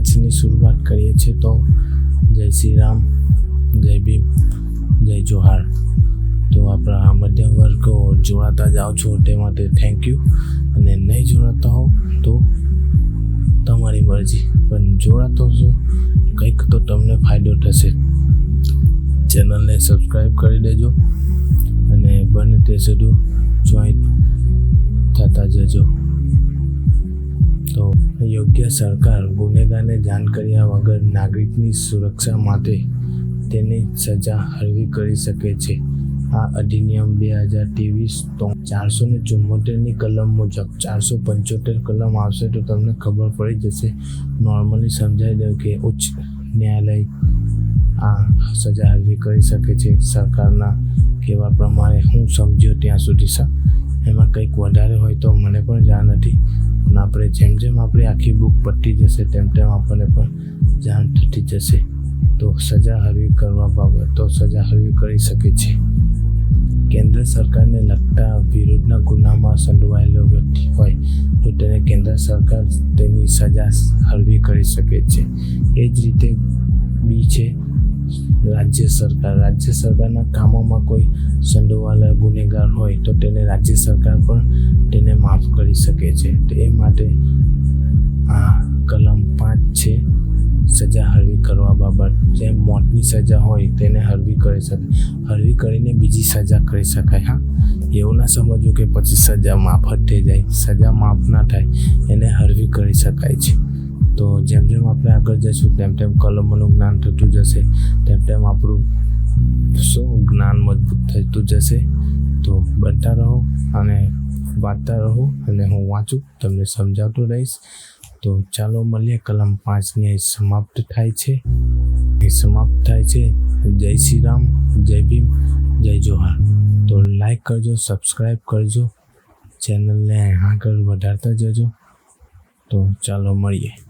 પાંચની શરૂઆત કરીએ છીએ તો જય શ્રી રામ, જય ભીમ, જય જોહાર. તો આપણા મધ્યમ વર્ગ જોડાતા જાઓ છો તે માટે થેન્ક યુ અને નહીં જોડાતા હો તો તમારી મરજી, પણ જોડાતો છો કંઈક તો તમને ફાયદો થશે. ચેનલને સબસ્ક્રાઈબ કરી દેજો અને બને તે સુધી જોઈન થતા જજો. યોગ્ય સરકાર ગુનેગારને જાણ કર્યા વગર નાગરિકની સુરક્ષા માટે તેની સજા હળવી કરી શકે છે. આ અધિનિયમ બે હજાર ત્રેવીસ તો ચારસો ને ચુમ્મોતેરની કલમ મુજબ ચારસો પંચોતેર કલમ આવશે તો તમને ખબર પડી જશે. નોર્મલી સમજાઈ દઉં કે ઉચ્ચ ન્યાયાલય આ સજા હળવી કરી શકે છે. સરકારના કહેવા પ્રમાણે હું સમજ્યો ત્યાં સુધી સા. એમાં કંઈક વધારે હોય તો મને પણ જાણ નથી પણ આપણે જેમ જેમ આપણી આખી બુક પટી જશે, તેમ તેમ આપણને પણ જાણ થતી જશે. તો સજા હળવી કરવા બાબત, તો સજા હળવી કરી શકે છે. કેન્દ્ર સરકારને લગતા વિરોધના ગુનામાં સંડોવાયેલો વ્યક્તિ હોય, તો તેને કેન્દ્ર સરકાર તેની સજા હળવી કરી શકે છે. એ જ રીતે બી છે, રાજ્ય સરકાર. રાજ્ય સરકારના કામોમાં કોઈ સંડોવાયેલા ગુનેગાર હોય તો તેને રાજ્ય સરકાર પણ તેને માફ કરી શકે છે. તો એ માટે આ કલમ પાંચ છે, સજા હળવી કરવા બાબત. જેમ મોતની સજા હોય તેને હળવી કરી શકે, હળવી કરીને બીજી સજા કરી શકાય. હા, એવું ના સમજવું કે પછી સજા માફ જ થઈ જાય. સજા માફ ના થાય, એને હળવી કરી શકાય છે. તો જેમ જેમ આપણે આગળ જઈશું, તેમ તેમ કલમોનું જ્ઞાન થતું જશે, તેમ તેમ આપણું શું જ્ઞાન મજબૂત થતું જશે તો બનતા રહો અને વાંચતા રહો અને હું વાંચું, તમને સમજાવતો રહીશ. તો ચાલો મળીએ. કલમ પાંચની સમાપ્ત થાય છે. એ સમાપ્ત થાય છે. જય શ્રી રામ. જય ભીમ. જય જોહાર. તો લાઈક કરજો સબસ્ક્રાઈબ કરજો. ચેનલને આગળ વધારતા જજો. તો ચાલો મળીએ.